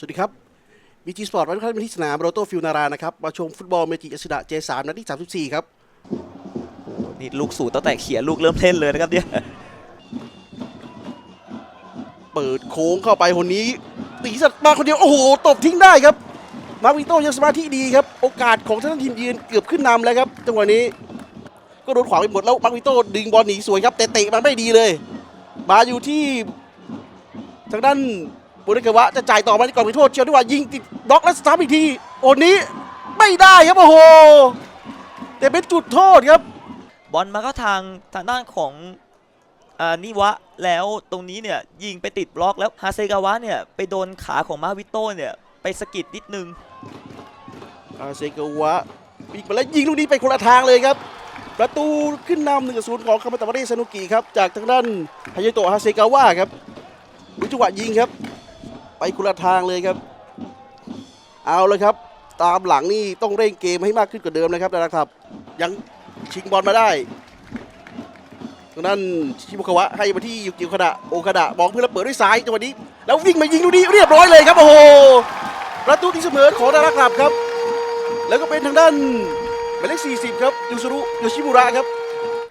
สวัสดีครับบีจีสปอร์ตวันนี้มาที่สนามโรโตฟิลนารานะครับ มาชมฟุตบอลเมจิอัสดะเจสามนัดที่34ครับนี่ลูกสูตรตั้งแต่เขียนลูกเริ่มเล่นเลยนะครับเนี่ยเปิดโค้งเข้าไปคนนี้ ตีสัตว์มาคนเดียว โอ้โห ตบทิ้งได้ครับ มาร์ควิโต้ยังสมาธิดีครับ โอกาสของท่านทีมยืนเกือบขึ้นนำแล้วครับจังหวะนี้ ก็โดนขวางไปหมดแล้วมาร์ควิโต้ดึงบอลหนีสวยครับแต่เตะมันไม่ดีเลย มาอยู่ที่ทางด้าน บุริกาวะจะจ่ายต่อมาที่กรอบเขตโทษเชียวด้วยว่ายิงติดบล็อกแล้วสตาร์ทอีกทีโอนนี้ไม่ได้ครับโอ้โหแต่เป็นจุดโทษครับ บอลมาเข้าทางทางด้านของอ่านิวะแล้วตรงนี้เนี่ยยิงไปติดบล็อกแล้วฮาเซกาวะเนี่ยไปโดนขาของมาวิโต้เนี่ยไปสะกิดนิดนึงอาเซกาวะปีกมาแล้วยิงลูกนี้ไปคนละทางเลยครับ ประตูขึ้นนำหนึ่งศูนย์ของคามาตามาเรซานุกิครับจากทางด้านฮายาโตะฮาเซกาวะครับดูจังหวะยิงครับ ไปคนละทางเลยครับ เอาเลยครับ ตามหลังนี่ต้องเร่งเกมให้มากขึ้นกว่าเดิมนะครับนะครับ ยังชิงบอลมาได้ทางด้นชิบุคาวะให้มาที่ยุกิโอคาดะโอคาดะมองเพื่อนแล้วเปิดด้วยซ้ายจังหวะนี้ แล้ววิ่งมายิงลูกนี้เรียบร้อยเลยครับโอ้โหประตูที่เสมอของดาราคลับครับ แล้วก็เป็นทางด้านหมายเลข40 ครับยูซุรุโยชิมุระครับ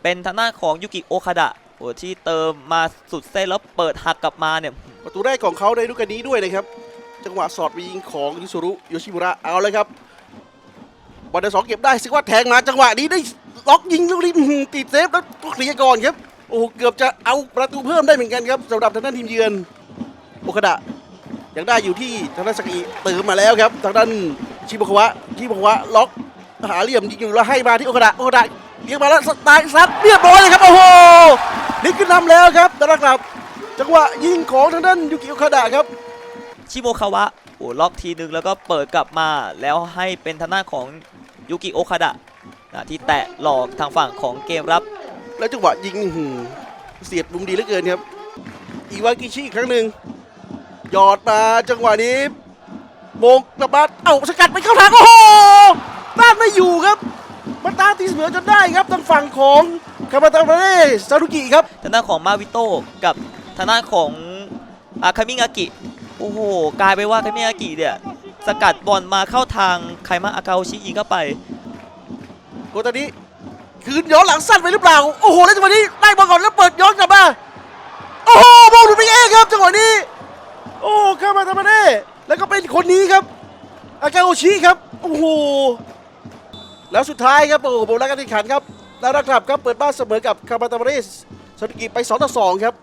เป็นทางด้านของยุกิโอคาดะ โอ้ที่เติมมาสุดเส้นแล้วเปิดหักกลับมาเนี่ยประตูแรกของเขาในฤดูกาลนี้ด้วยนะครับ จังหวะสอดไปยิงของยูซุรุโยชิมุระเอาเลยครับบอลเดสองเก็บได้สิว่าแทงมาจังหวะนี้ได้ล็อกยิงลูกนี้ติดเซฟแล้วก็เคลียร์ก่อนครับโอ้เกือบจะเอาประตูเพิ่มได้เหมือนกันครับสำหรับทางด้านทีมเยือนโอคาดะยังได้อยู่ที่ทางด้านสกีเติมมาแล้วครับทางด้านชิบุควะชิบุควะล็อกหาเหลี่ยมยิงอยู่แล้วให้มาที่โอคาดะโอคาดะเลี้ยงมาแล้วสไตล์ซัดเรียบร้อยเลยครับโอ้โห นี่ขึ้นนำแล้วครับดาราครับ จังหวะยิงของทางด้านยูกิโอคาดะครับ ชิโมคาวะโอ้ล็อกทีนึงแล้วก็เปิดกลับมาแล้วให้เป็นทางด้านของยุกิโอคาดะนะที่แตะหลอกทางฝั่งของเกมรับ แล้วจังหวะยิงอื้อหือเสียดมุมดีเหลือเกินครับอีวากิชิอีกครั้งหนึ่งหยอดมาจังหวะนี้โมงกลับมาเอ้าสกัดไปเข้าทางโอ้โหต้านไม่อยู่ครับมาตามตีเสมอจนได้ครับทางฝั่งของ คามาตาเรซารุกิครับทางด้านของมาวิโต้กับทางด้านของอาคามิงากิ โอ้โห กลายไปว่าคามิงากิเนี่ยสกัดบอลมาเข้าทางไคมาอากาโอชิยิงเข้าไปโกตานี้คืนย้อนหลังสั้นไปหรือเปล่า โอ้โห แล้วจังหวะนี้ได้บอลก่อนแล้วเปิดย้อนกลับมา โอ้โหบอลหลุดไปเองครับจังหวะนี้ โอ้ข้ามาทำมาได้แล้วก็เป็นคนนี้ครับ อากาโอชิครับ โอ้โห แล้วสุดท้ายครับ โอ้โหโบราณการแข่งขันครับ แล้วนะครับครับเปิดบ้านเสมอกับคามาตามาเรสสกิไป2ต่อ2ครับ